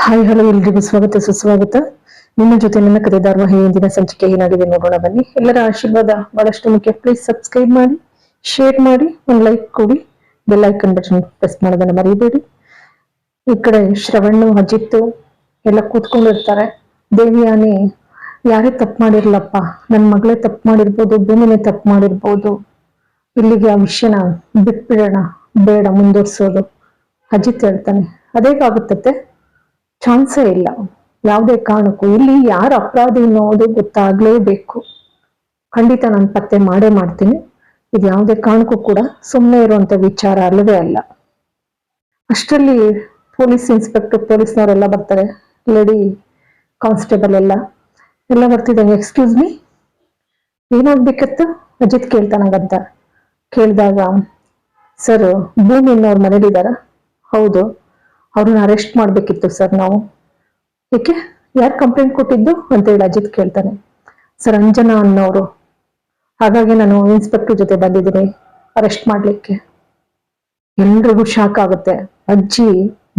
Hi, hello, ಎಲ್ರಿಗೂ ಸ್ವಾಗತ, ಸುಸ್ವಾಗತ. ನಿಮ್ಮ ಜೊತೆ ನನ್ನ ಕತೆ ಧಾರಾವಾಹಿ ಇಂದಿನ ಸಂಚಿಕೆ ಏನಾಗಿದೆ ನೋಡೋಣ ಬನ್ನಿ. ಎಲ್ಲರ ಆಶೀರ್ವಾದ ಬಹಳಷ್ಟು ಮುಖ್ಯ. ಪ್ಲೀಸ್ ಸಬ್ಸ್ಕ್ರೈಬ್ ಮಾಡಿ ಶೇರ್ ಮಾಡಿ, ಒಂದು ಲೈಕ್ ಕೊಡಿ. ಬೆಲ್ ಐಕನ್ ಬಟನ್ ಪ್ರೆಸ್ ಮಾಡೋದನ್ನ ಮರಿಬೇಡಿ. ಈ ಕಡೆ ಶ್ರವಣ್ಣು ಅಜಿತ್ತು ಎಲ್ಲ ಕೂತ್ಕೊಂಡಿರ್ತಾರೆ. ದೇವಿಯಾನೆ, ಯಾರೇ ತಪ್ಪು ಮಾಡಿರ್ಲಪ್ಪ ನನ್ನ ಮಗಳೇ ತಪ್ಪು ಮಾಡಿರ್ಬೋದು, ಭೂಮಿನೇ ತಪ್ಪು ಮಾಡಿರ್ಬೋದು. ಇಲ್ಲಿಗೆ ಆ ವಿಷಯನ ಬಿಟ್ಬಿಡೋಣ, ಬೇಡ, ಮುಂದುವರ್ಸೋದು. ಅಜಿತ್ ಹೇಳ್ತಾನೆ ಅದೇಗಾಗುತ್ತತ್ತೆ ಚಾನ್ಸೇ ಇಲ್ಲ. ಯಾವುದೇ ಕಾರಣಕ್ಕೂ ಇಲ್ಲಿ ಯಾರು ಅಪರಾಧಿ ಅನ್ನೋದು ಗೊತ್ತಾಗ್ಲೇಬೇಕು. ಖಂಡಿತ ನಾನು ಪತ್ತೆ ಮಾಡೇ ಮಾಡ್ತೀನಿ. ಇದು ಯಾವುದೇ ಕಾರಣಕ್ಕೂ ಕೂಡ ಸುಮ್ಮನೆ ಇರುವಂತ ವಿಚಾರ ಅಲ್ಲವೇ ಅಲ್ಲ. ಅಷ್ಟರಲ್ಲಿ ಪೊಲೀಸ್ ಇನ್ಸ್ಪೆಕ್ಟರ್, ಪೊಲೀಸ್ನವರೆಲ್ಲ ಬರ್ತಾರೆ. ಲೇಡಿ ಕಾನ್ಸ್ಟೇಬಲ್ ಎಲ್ಲ. ಎಲ್ಲ ಬರ್ತಿದ್ದಂಗೆ ಎಕ್ಸ್ಕ್ಯೂಸ್ ಮೀ. ಏನಾಗ್ಬೇಕಿತ್ತು ಅಜಿತ್ ಕೇಳ್ತಾನಂಗಂತ. ಕೇಳಿದಾಗ, ಸರ್, ಭೂಮಿ ಅನ್ನೋರು ಮನೇಲಿದ್ದಾರ? ಹೌದು. ಅವ್ರನ್ನ ಅರೆಸ್ಟ್ ಮಾಡ್ಬೇಕಿತ್ತು ಸರ್ ನಾವು. ಏಕೆ? ಯಾರು ಕಂಪ್ಲೇಂಟ್ ಕೊಟ್ಟಿದ್ದು? ಅಂತ ಹೇಳಿ ಅಜಿತ್ ಕೇಳ್ತಾನೆ. ಸರ್ ಅಂಜನಾ ಅನ್ನೋರು. ಹಾಗಾಗಿ ನಾನು ಇನ್ಸ್ಪೆಕ್ಟರ್ ಜೊತೆ ಬಂದಿದ್ದೀನಿ ಅರೆಸ್ಟ್ ಮಾಡ್ಲಿಕ್ಕೆ. ಎಲ್ರಿಗೂ ಶಾಕ್ ಆಗುತ್ತೆ. ಅಜ್ಜಿ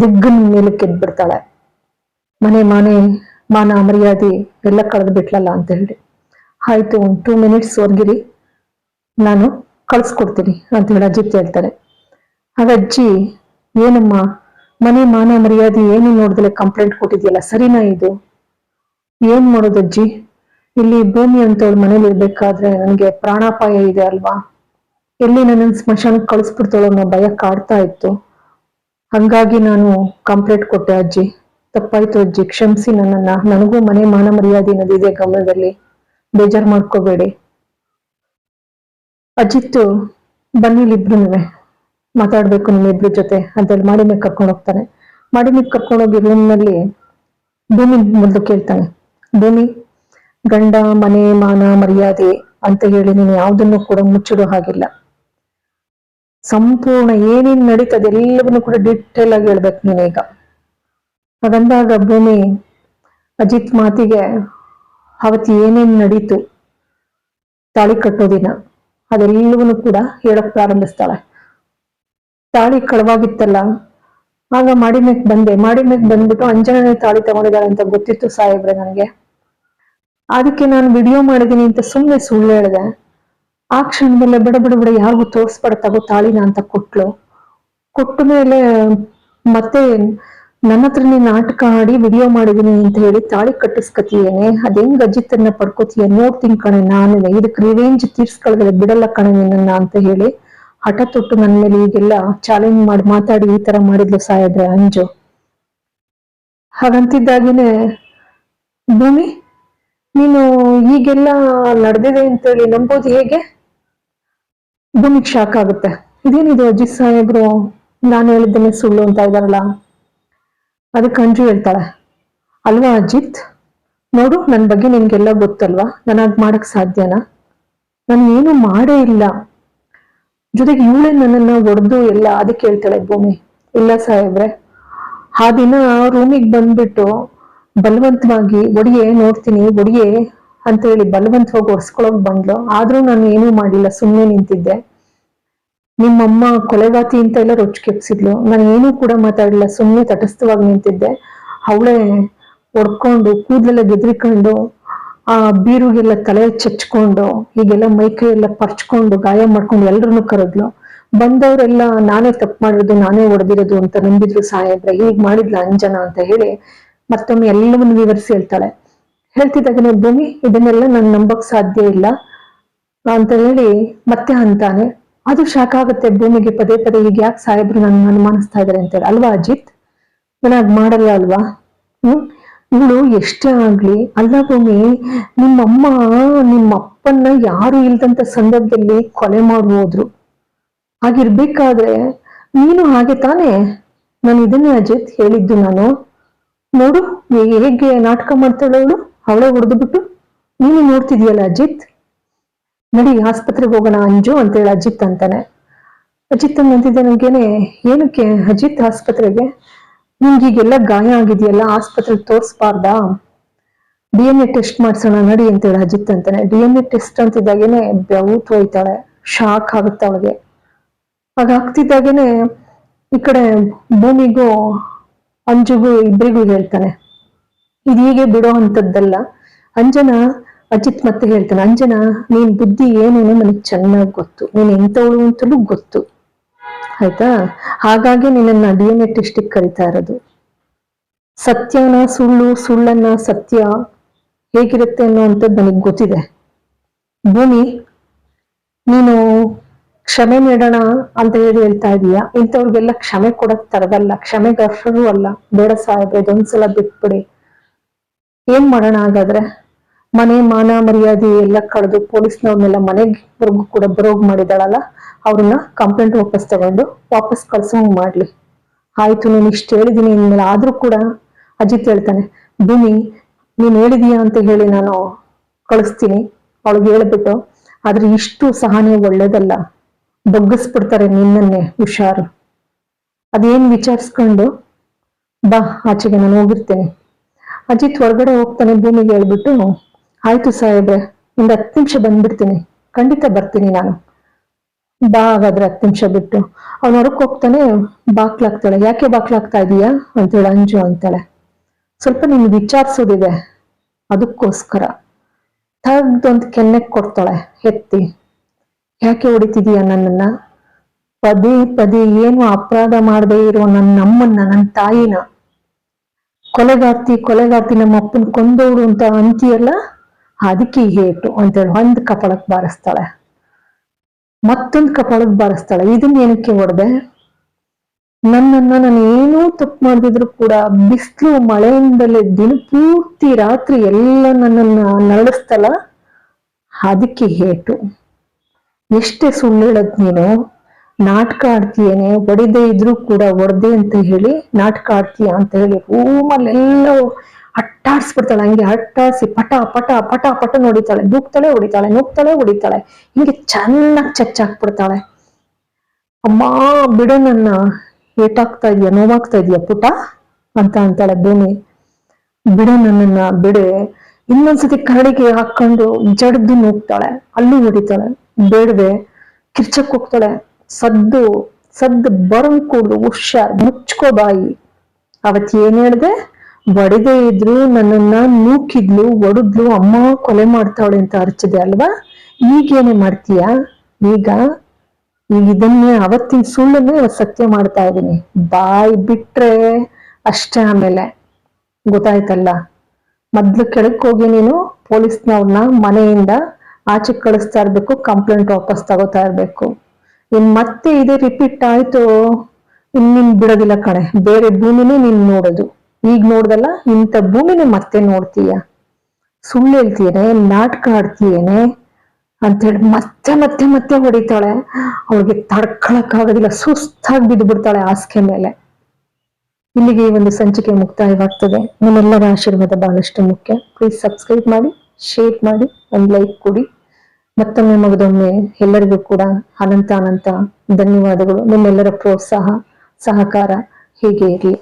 ದಿಗ್ಗನ ಮೇಲಕ್ಕೆ ಎದ್ಬಿಡ್ತಾಳೆ ಮನೆ ಮನೆ, ಮಾನ ಮರ್ಯಾದೆ ಎಲ್ಲ ಕಳೆದು ಬಿಟ್ಲಲ್ಲ ಅಂತ ಹೇಳಿ. ಆಯ್ತು, ಒಂದು ಟೂ ಮಿನಿಟ್ಸ್ ಹೊರ್ಗಿರಿ. ನಾನು ಕಳಿಸ್ಕೊಡ್ತೀನಿ ಅಂತ ಹೇಳಿ ಅಜಿತ್ ಹೇಳ್ತಾರೆ ಆಗ ಅಜ್ಜಿ, ಏನಮ್ಮ? ಮನೆ ಮಾನ ಮರ್ಯಾದೆ ಏನು ನೋಡಿದ್ರೆ ಕಂಪ್ಲೇಂಟ್ ಕೊಟ್ಟಿದ್ಯಲ್ಲ, ಸರಿನಾ ಇದು? ಏನ್ ಮಾಡೋದು ಅಜ್ಜಿ? ಇಲ್ಲಿ ಭೂಮಿ ಅಂತವಳು ಮನೇಲಿ ಇರ್ಬೇಕಾದ್ರೆ ನನಗೆ ಪ್ರಾಣಾಪಾಯ ಇದೆ ಅಲ್ವಾ? ಎಲ್ಲಿ ನನ್ನ ಸ್ಮಶಾನಕ್ಕೆ ಕಳಿಸ್ಬಿಡ್ತಾಳೋ ಅನ್ನೋ ಭಯ ಕಾಡ್ತಾ ಇತ್ತು. ಹಂಗಾಗಿ ನಾನು ಕಂಪ್ಲೇಂಟ್ ಕೊಟ್ಟೆ ಅಜ್ಜಿ. ತಪ್ಪಾಯ್ತು ಅಜ್ಜಿ, ಕ್ಷಮಿಸಿ ನನ್ನನ್ನ. ನನಗೂ ಮನೆ ಮಾನ ಮರ್ಯಾದೆ ಅನ್ನೋದಿದೆ ಗಮನದಲ್ಲಿ. ಬೇಜಾರ್ ಮಾಡ್ಕೋಬೇಡಿ. ಅಜಿತ್ತು, ಬನ್ನಿ ಮಾತಾಡ್ಬೇಕು ನಿಮ್ಮಿಬ್ರ ಜೊತೆ ಅಂತೇಳಿ ಮೇಲೆ ಕರ್ಕೊಂಡು ಹೋಗ್ತಾನೆ. ಮಾಡಿನ ಕರ್ಕೊಂಡೋಗಿ ರೂಮ್ನಲ್ಲಿ ಭೂಮಿ ಮೊದಲು ಕೇಳ್ತಾನೆ. ಭೂಮಿ, ಗಂಡ, ಮನೆ, ಮಾನ, ಮರ್ಯಾದೆ ಅಂತ ಹೇಳಿ ನೀನು ಯಾವುದನ್ನು ಕೂಡ ಮುಚ್ಚಿಡೋ ಹಾಗಿಲ್ಲ. ಸಂಪೂರ್ಣ ಏನೇನ್ ನಡೀತದೆ ಎಲ್ಲವನ್ನು ಕೂಡ ಡಿಟೇಲ್ ಆಗಿ ಹೇಳ್ಬೇಕು ನೀನೀಗ ಹಾಗಂದಾಗ ಭೂಮಿ ಅಜಿತ್ ಮಾತಿಗೆ, ಅವತ್ತು ಏನೇನ್ ನಡೀತು? ತಾಳಿ ಕಟ್ಟೋ ದಿನ ಅದೆಲ್ಲವನ್ನೂ ಕೂಡ ಹೇಳಕ್ ಪ್ರಾರಂಭಿಸ್ತಾಳೆ. ತಾಳಿ ಕಳವಾಗಿತ್ತಲ್ಲ, ಆಗ ಮಾಡಿ ಮೇಕ್ ಬಂದೆ. ಮಾಡಿ ಮೇಕ್ ಬಂದ್ಬಿಟ್ಟು ಅಂಜನನೇ ತಾಳಿ ತಗೊಂಡಿದ್ದಾಳೆ ಅಂತ ಗೊತ್ತಿತ್ತು ಸಾಹೇಬ್ರೆ ನನಗೆ. ಅದಕ್ಕೆ ನಾನು ವಿಡಿಯೋ ಮಾಡಿದೀನಿ ಅಂತ ಸುಮ್ಮನೆ ಸುಳ್ಳು ಹೇಳಿದೆ. ಆ ಕ್ಷಣದಲ್ಲೇ ಬಿಡ ಬಿಡ ಬಿಡ ಯಾರಿಗೂ ತೋರಿಸ್ಬೇಡ ತಗೋ ತಾಳಿನ ಅಂತ ಕೊಟ್ಲು. ಕೊಟ್ಟ ಮೇಲೆ ಮತ್ತೆ ನನ್ನ ಹತ್ರನೇ ನಾಟಕ ಆಡಿ ವಿಡಿಯೋ ಮಾಡಿದೀನಿ ಅಂತ ಹೇಳಿ ತಾಳಿ ಕಟ್ಟಿಸ್ಕತಿಯೇನೆ. ಅದೇನ್ ಗಜಿತನ್ನ ಪಡ್ಕೋತೀಯ? ನೋಡ್ತೀನಿ ಕಣೆ ನಾನು ಇದಕ್ಕೆ ರಿವೇಂಜ್ ತೀರ್ಸ್ಕೊಳ್ದೆ ಬಿಡಲ್ಲ ಕಣೆ ನಿನ್ನ ಅಂತ ಹೇಳಿ ಹಠ ತೊಟ್ಟು ಮೇಲೆ ಈಗೆಲ್ಲ ಚಾಲೆಂಜ್ ಮಾಡಿ ಮಾತಾಡಿ ಈ ತರ ಮಾಡಿದ್ಲು ಸಾಹೇಬ್ರೆ, ಅಂಜು. ಹಾಗಂತಿದ್ದಾಗೇನೆ, ಭೂಮಿ, ನೀನು ಈಗೆಲ್ಲ ನಡೆದಿದೆ ಅಂತೇಳಿ ನಂಬೋದು ಹೇಗೆ? ಭೂಮಿಗೆ ಶಾಕ್ ಆಗುತ್ತೆ. ಇದೇನಿದು ಅಜಿತ್ ಸಾಹೇಬ್ರು? ನಾನು ಹೇಳಿದ್ದೇನೆ ಸುಳ್ಳು ಅಂತ ಇದಾರಲ್ಲ ಅದಕ್ಕೆ ಅಂಜು ಹೇಳ್ತಾಳೆ, ಅಲ್ವಾ ಅಜಿತ್? ನೋಡು ನನ್ನ ಬಗ್ಗೆ ನಿನ್ಗೆಲ್ಲ ಗೊತ್ತಲ್ವಾ? ನಾನು ಅದ್ ಮಾಡಕ್ ಸಾಧ್ಯನಾ? ನಾನು ಏನು ಮಾಡೇ ಇಲ್ಲ. ಜೊತೆಗೆ ಇವಳೆ ನನ್ನನ್ನ ಒಡೆದು ಎಲ್ಲ ಅದಕ್ಕೆ ಹೇಳ್ತಾಳೆ, ಭೂಮಿ, ಇಲ್ಲ ಸಾಹೇಬ್ರೆ, ಆ ದಿನ ರೂಮಿಗೆ ಬಂದ್ಬಿಟ್ಟು ಬಲವಂತವಾಗಿ ಒಡಿಗೆ ನೋಡ್ತೀನಿ ಒಡಿಗೆ ಅಂತ ಹೇಳಿ ಬಲವಂತವಾಗಿ ಒಡ್ಸ್ಕೊಳಕ್ ಬಂದ್ಲು. ಆದ್ರೂ ನಾನು ಏನೂ ಮಾಡಿಲ್ಲ ಸುಮ್ಮನೆ ನಿಂತಿದ್ದೆ. ನಿಮ್ಮಮ್ಮ ಕೊಲೆಗಾತಿ ಅಂತ ಎಲ್ಲ ರೊಚ್ಕೆಪ್ಸಿದ್ಲು ನಾನು ಏನೂ ಕೂಡ ಮಾತಾಡಿಲ್ಲ ಸುಮ್ಮನೆ ತಟಸ್ಥವಾಗಿ ನಿಂತಿದ್ದೆ. ಅವಳೇ ಒಡ್ಕೊಂಡು ಕೂದಲೆಲ್ಲ ಗೆದ್ರಿಕೊಂಡು ಆ ಬೀರುಗೆಲ್ಲ ತಲೆ ಚಚ್ಕೊಂಡು, ಹೀಗೆಲ್ಲ ಮೈಕೈ ಎಲ್ಲ ಪರ್ಚ್ಕೊಂಡು, ಗಾಯ ಮಾಡ್ಕೊಂಡು ಎಲ್ರನ್ನು ಕರೆದ್ಲು. ಬಂದವರೆಲ್ಲ ನಾನೇ ತಪ್ಪು ಮಾಡಿರೋದು, ನಾನೇ ಹೊಡೆದಿರೋದು ಅಂತ ನಂಬಿದ್ರು ಸಾಹೇಬ್ರೆ. ಹೀಗ್ ಮಾಡಿದ್ಲ ಅಂಜನ ಅಂತ ಹೇಳಿ ಮತ್ತೊಮ್ಮೆ ಎಲ್ಲವನ್ನು ವಿವರಿಸಿ ಹೇಳ್ತಾಳೆ. ಹೇಳ್ತಿದ್ದಾಗನೇ, ಭೂಮಿ, ಇದನ್ನೆಲ್ಲ ನಾನು ನಂಬಕ್ ಸಾಧ್ಯ ಇಲ್ಲ. ಅಂತ ಹೇಳಿ ಮತ್ತೆ ಅಂತಾನೆ, ಅದು ಶಾಖ ಆಗುತ್ತೆ, ಭೂಮಿಗೆ ಪದೇ ಪದೇ ಈಗ ಯಾಕೆ ಸಾಹೇಬ್ರು ನನ್ನ ಅನುಮಾನಿಸ್ತಾ ಇದಾರೆ? ಅಂತೇಳಿ ಅಲ್ವಾ ಅಜಿತ್? ನಾನು ಅದ್ ಮಾಡಲ್ಲ ಅಲ್ವಾ? ಹ್ಮ್? ಇವಳು ಎಷ್ಟೇ ಆಗ್ಲಿ ಅಲ್ಲ ಭೂಮಿ ನಿಮ್ಮಮ್ಮ ನಿಮ್ಮ ಅಪ್ಪನ್ನ ಯಾರು ಇಲ್ದಂತ ಸಂದರ್ಭದಲ್ಲಿ ಕೊಲೆ ಮಾಡಿ ಹೋದ್ರು ಹಾಗಿರ್ಬೇಕಾದ್ರೆ ನೀನು ಹಾಗೆ ತಾನೇ? ನಾನು ಇದನ್ನೇ ಅಜಿತ್ ಹೇಳಿದ್ದು ನಾನು. ನೋಡು ಹೇಗೆ ನಾಟಕ ಮಾಡ್ತಾಳೆ ಅವಳು? ಅವಳೇ ಹೊಡೆದು ಬಿಟ್ಟು ನೀನು ನೋಡ್ತಿದ್ಯಲ್ಲ ಅಜಿತ್? ನಡಿ, ಆಸ್ಪತ್ರೆಗೆ ಹೋಗೋಣ ಅಂಜು ಅಂತ ಹೇಳಿ ಅಜಿತ್ ಅಂತಾನೆ. ಅಜಿತ್ ಅಂತಿದ್ದೆ ನನಗೇನೆ, ಏನಕ್ಕೆ ಅಜಿತ್ ಆಸ್ಪತ್ರೆಗೆ? ನಿಮ್ಗೀಗೆಲ್ಲ ಗಾಯ ಆಗಿದೆಯಲ್ಲ ಆಸ್ಪತ್ರೆಗೆ ತೋರಿಸ್ಬಾರ್ದಾ? ಡಿ ಎನ್ ಎ ಟೆಸ್ಟ್ ಮಾಡ್ಸೋಣ ನಡಿ ಅಂತೇಳಿ ಅಜಿತ್ ಅಂತಾನೆ. ಡಿ ಎನ್ ಎ ಟೆಸ್ಟ್ ಅಂತಿದ್ದಾಗೇನೆ ಬೆವತ್ ಹೋಯ್ತಾಳೆ. ಶಾಕ್ ಆಗುತ್ತೆ ಅವಳಿಗೆ. ಹಾಗಾಗ್ತಿದ್ದಾಗೇನೆ ಈ ಕಡೆ ಭೂಮಿಗೂ ಅಂಜುಗೂ ಇಬ್ಬರಿಗೂ ಹೇಳ್ತಾನೆ. ಇದು ಹೀಗೆ ಬಿಡೋ ಅಂಥದ್ದಲ್ಲ. ಅಂಜನ ಅಜಿತ್ ಮತ್ತೆ ಹೇಳ್ತಾನೆ, ಅಂಜನ, ನೀನ್ ಬುದ್ಧಿ ಏನು ನನಗೆ ಚೆನ್ನಾಗಿ ಗೊತ್ತು. ನೀನ್ ಎಂತವಳು ಅಂತಲೂ ಗೊತ್ತು. ಆಯ್ತಾ? ಹಾಗಾಗಿ ನಿನ್ನ ಡಿ ಎನ್ ಎ ಟೆಸ್ಟಿಗೆ ಕರಿತಾ ಇರೋದು. ಸತ್ಯನ ಸುಳ್ಳು, ಸುಳ್ಳನ್ನ ಸತ್ಯ ಹೇಗಿರುತ್ತೆ ಅನ್ನುವಂಥದ್ದು ನನಗೆ ಗೊತ್ತಿದೆ. ಭೂಮಿ, ನೀನು ಕ್ಷಮೆ ನೀಡೋಣ ಅಂತ ಹೇಳಿ ಹೇಳ್ತಾ ಇದೀಯಾ? ಇಂಥವ್ರಿಗೆಲ್ಲ ಕ್ಷಮೆ ಕೊಡಕ್ ತರದಲ್ಲ ಕ್ಷಮೆ ಗರ್ಷರು ಅಲ್ಲ. ಬೇಡ ಸಾಹೇಬ್ರೆ, ಇದೊಂದ್ಸಲ ಬಿಟ್ಬಿಡಿ. ಏನ್ ಮಾಡೋಣ ಹಾಗಾದ್ರೆ? ಮನೆ, ಮಾನ, ಮರ್ಯಾದೆ ಎಲ್ಲ ಕಳೆದು ಪೊಲೀಸ್ನವ್ರನ್ನೆಲ್ಲ ಮನೆಗೆ ಕೂಡ ಬರೋಗ್ ಮಾಡಿದಾಳಲ್ಲ ಅವ್ರನ್ನ ಕಂಪ್ಲೇಂಟ್ ವಾಪಸ್ ತಗೊಂಡು ವಾಪಸ್ ಕಳ್ಸೋಂಗ್ ಮಾಡ್ಲಿ. ಆಯ್ತು, ನೀನು ಇಷ್ಟು ಹೇಳಿದೀನಿ, ಇನ್ಮೇಲೆ ಆದ್ರೂ ಕೂಡ ಅಜಿತ್ ಹೇಳ್ತಾನೆ, ಭೂಮಿ, ನೀನ್ ಹೇಳಿದೀಯಾ ಅಂತ ಹೇಳಿ ನಾನು ಕಳಿಸ್ತೀನಿ. ಅವಳಿಗೆ ಹೇಳ್ಬಿಟ್ಟು, ಆದ್ರೆ ಇಷ್ಟು ಸಹನೆ ಒಳ್ಳೇದಲ್ಲ. ಬಗ್ಗಿಸ್ಬಿಡ್ತಾರೆ ನಿನ್ನನ್ನೇ, ಹುಷಾರು. ಅದೇನ್ ವಿಚಾರಿಸ್ಕೊಂಡು, ಬಾ, ಆಚೆಗೆ ನಾನು ಹೋಗಿರ್ತೇನೆ. ಅಜಿತ್ ಹೊರಗಡೆ ಹೋಗ್ತಾನೆ, ಭೂಮಿಗೆ ಹೇಳ್ಬಿಟ್ಟು, ಆಯ್ತು ಸಾಹೇಬ್ರೆ, ಒಂದು ಹತ್ತು ನಿಮಿಷ ಬಂದ್ಬಿಡ್ತೀನಿ. ಖಂಡಿತ ಬರ್ತೀನಿ ನಾನು. ಬಾ ಹಾಗಾದ್ರೆ ಹತ್ತು ನಿಮಿಷ ಬಿಟ್ಟು. ಅವ್ನ ಹೊರಕ್ ಹೋಗ್ತಾನೆ, ಬಾಕ್ಲಾಗ್ತಾಳೆ. ಯಾಕೆ ಬಾಕ್ಲಾಗ್ತಾ ಇದೀಯಾ? ಅಂತೇಳಿ ಅಂಜು ಅಂತಾಳೆ. ಸ್ವಲ್ಪ ನಿಮ್ಗೆ ವಿಚಾರಿಸೋದಿದೆ. ಅದಕ್ಕೋಸ್ಕರ. ತಗ್ದೊಂದು ಕೆನ್ನೆ ಕೊಡ್ತಾಳೆ, ಎತ್ತಿ. ಯಾಕೆ ಹೊಡಿತಿದೀಯ ನನ್ನನ್ನ? ಪದೇ ಪದೇ ಏನು ಅಪರಾಧ ಮಾಡದೇ ಇರುವ ನನ್ನ ನಮ್ಮನ್ನ ನನ್ನ ತಾಯಿನ. ಕೊಲೆಗಾರ್ತಿ ಕೊಲೆಗಾರ್ತಿ ನಮ್ಮ ಅಪ್ಪನ ಕೊಂದೋಡು ಅಂತ ಅಂತೀಯಲ್ಲ, ಅದಕ್ಕೆ ಹೇಟು ಅಂತೇಳಿ ಒಂದ್ ಕಪಳಕ್ಕೆ ಬಾರಿಸ್ತಾಳೆ. ಮತ್ತೊಂದ್ ಕಪಾಳಕ್ ಬಾರಿಸ್ತಾಳೆ. ಇದನ್ನ ಏನಕ್ಕೆ ಹೊಡೆದೆ? ನನ್ನನ್ನ ನಾನು ಏನೂ ತಪ್ಪು ಮಾಡಿದ್ರು ಕೂಡ ಬಿಸಿಲು, ಮಳೆಯಿಂದಲೇ ದಿನ ಪೂರ್ತಿ ರಾತ್ರಿ ಎಲ್ಲ ನನ್ನನ್ನ ನರಳಿಸ್ತಲ್ಲ ಅದಕ್ಕೆ ಹೇಟು. ಎಷ್ಟೇ ಸುಳ್ಳು ಹೇಳದ್ ನೀನು, ನಾಟಕ ಆಡ್ತೀಯೇನೆ, ಹೊಡೆದೇ ಇದ್ರು ಕೂಡ ಹೊಡೆದೆ ಅಂತ ಹೇಳಿ ನಾಟಕ ಆಡ್ತೀಯ ಅಂತ ಹೇಳಿ ರೂಮಲ್ಲೆಲ್ಲ ಅಟ್ಟಾಡ್ಸ್ಬಿಡ್ತಾಳೆ ಹಂಗೆ ಅಟ್ಟಾಡ್ಸಿ ಪಟ ಪಟ ಪಟ ಪಟ ನೋಡಿತಾಳೆ. ದೂಕ್ತಾಳೆ ಹೊಡಿತಾಳೆ ನುಗ್ತಾಳೆ ಹೊಡಿತಾಳೆ. ಹಿಂಗೆ ಚೆನ್ನಾಗಿ ಚಚ್ಚಾಕ್ಬಿಡ್ತಾಳೆ ಅಮ್ಮ, ಬಿಡು ನನ್ನ. ಏಟಾಗ್ತಾ ಇದೆಯಾ, ನೋವಾಗ್ತಾ ಇದೆಯಾ ಪುಟ? ಅಂತ ಅಂತಾಳೆ ಭೂಮಿ. ಬಿಡು ನನ್ನನ್ನ, ಬಿಡೆ. ಇನ್ನೊಂದ್ಸತಿ ಕರಡಿಗೆ ಹಾಕೊಂಡು ಜಡ್ದು ನೋಗ್ತಾಳೆ ಅಲ್ಲೂ ಹೊಡಿತಾಳೆ. ಬೇಡವೆ. ಕಿರ್ಚಕ್ ಹೋಗ್ತಾಳೆ. ಸದ್ದು ಸದ್ದು ಬರಂಗ್ ಕೂಡ ಹುಷಾರ್. ಮುಚ್ಕೋ ಬಾಯಿ. ಅವತ್ತೇನ್ ಹೇಳ್ದೆ? ಬಡಿದೇ ಇದ್ರು ನನ್ನನ್ನ ನೂಕಿದ್ಲು, ಒಡದ್ಲು, ಅಮ್ಮ ಕೊಲೆ ಮಾಡ್ತಾವಳೆ ಅಂತ ಅರ್ಚಿದೆ ಅಲ್ವಾ? ಈಗೇನೆ ಮಾಡ್ತೀಯ? ಈಗ ಈಗ ಇದನ್ನೇ ಅವತ್ತಿನ ಸುಳ್ಳನ್ನೇ ಸತ್ಯ ಮಾಡ್ತಾ ಇದ್ದೀನಿ. ಬಾಯಿ ಬಿಟ್ರೆ ಅಷ್ಟೇ ಆಮೇಲೆ. ಗೊತ್ತಾಯ್ತಲ್ಲ? ಮೊದ್ಲು ಕೆಳಕ್ ಹೋಗಿ ನೀನು ಪೊಲೀಸ್ನವ್ರನ್ನ ಮನೆಯಿಂದ ಆಚೆ ಕಳಿಸ್ತಾ ಇರ್ಬೇಕು, ಕಂಪ್ಲೇಂಟ್ ವಾಪಸ್ ತಗೋತಾ ಇರ್ಬೇಕು. ಇನ್ ಮತ್ತೆ ಇದೇ ರಿಪೀಟ್ ಆಯ್ತು? ಇನ್ ನಿನ್ ಬಿಡೋದಿಲ್ಲ ಕಣೆ. ಬೇರೆ ಭೂಮಿನೇ ನೀನ್ ನೋಡೋದು. ಈಗ ನೋಡ್ದಲ್ಲ, ಇಂಥ ಭೂಮಿನ ಮತ್ತೆ ನೋಡ್ತೀಯ? ಸುಳ್ಳು ಹೇಳ್ತೀಯೇನೆ, ನಾಟಕ ಆಡ್ತೀಯೇನೆ? ಅಂತ ಹೇಳಿ ಮತ್ತೆ ಮತ್ತೆ ಮತ್ತೆ ಹೊಡಿತಾಳೆ. ಅವಳಿಗೆ ತಡ್ಕೊಳಕ್ ಆಗೋದಿಲ್ಲ ಸುಸ್ತಾಗಿ ಬಿದ್ದು ಬಿಡ್ತಾಳೆ ಹಾಸಿಗೆ ಮೇಲೆ. ಇಲ್ಲಿಗೆ ಈ ಒಂದು ಸಂಚಿಕೆ ಮುಕ್ತಾಯವಾಗ್ತದೆ. ನಿಮ್ಮೆಲ್ಲರ ಆಶೀರ್ವಾದ ಬಹಳಷ್ಟು ಮುಖ್ಯ. ಪ್ಲೀಸ್ ಸಬ್ಸ್ಕ್ರೈಬ್ ಮಾಡಿ ಶೇರ್ ಮಾಡಿ, ಒಂದು ಲೈಕ್ ಕೊಡಿ. ಮತ್ತೊಮ್ಮೆ ಮಗದೊಮ್ಮೆ ಎಲ್ಲರಿಗೂ ಕೂಡ ಅನಂತ ಅನಂತ ಧನ್ಯವಾದಗಳು. ನಿಮ್ಮೆಲ್ಲರ ಪ್ರೋತ್ಸಾಹ, ಸಹಕಾರ ಹೀಗೆ ಇರಲಿ.